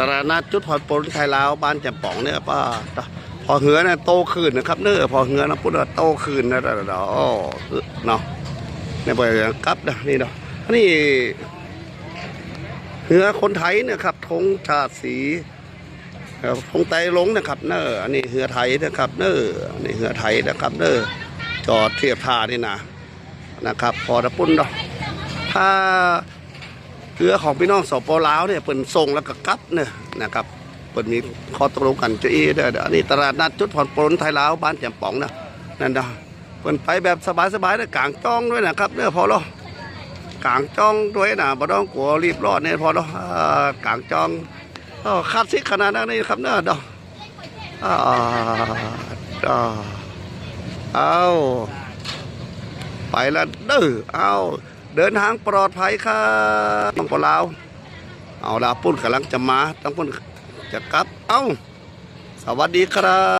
ตลาดนัดจุดผ่อนปนไทยลาวบ้านแจ่มป๋องเนี่ยป้าพอเหือเนี่ยโตขึ้นนะครับเนื้อพอเหือนะพูดว่าโตขึ้นนะเดี๋ยวอ๋อเนาะเนี่ยกับนะนี่เนาะนี่เหือคนไทยเนี่ยครับธงชาติสีธงไตรลงนะครับ เนื้ออันนี้เหือไทยนะครับเนื้ออันนี้เหือไทยนะครับเนื้อจอดเทียบท่านี่นะนะครับ พอตะปุ่นเนาะถ้า เรือของพี่น้องสปลาวเนี่ยเปิ่นส่งแล้วก็กลับเนี่ยนะครับเปิ่นมีข้อตกลงกันเจ้าอีเด้อเดี๋ยวอันนี้ตลาดนัดจุดผ่อนปลนไทยลาวบ้านแจ่มป๋องนะนั่นนะเปิ่นไปแบบสบายๆเลยกลางจ้องด้วยนะครับเนี่ยพอแล้วกลางจ้องด้วยนะบ่ต้องกลัวรีบรอดเนี่ยพอแล้วอ่ากลางจ้องอ๋อคาดซิกขนาดนั้นนี่ครับเนี่ยดอกอ่าเอาไปแล้วเด้อเอา เดินทางปลอดภัยครับต้องปลาวเอาละปุ้นกำลังจะมาต้องปุ้นจะกลับ เอ้า สวัสดีครับ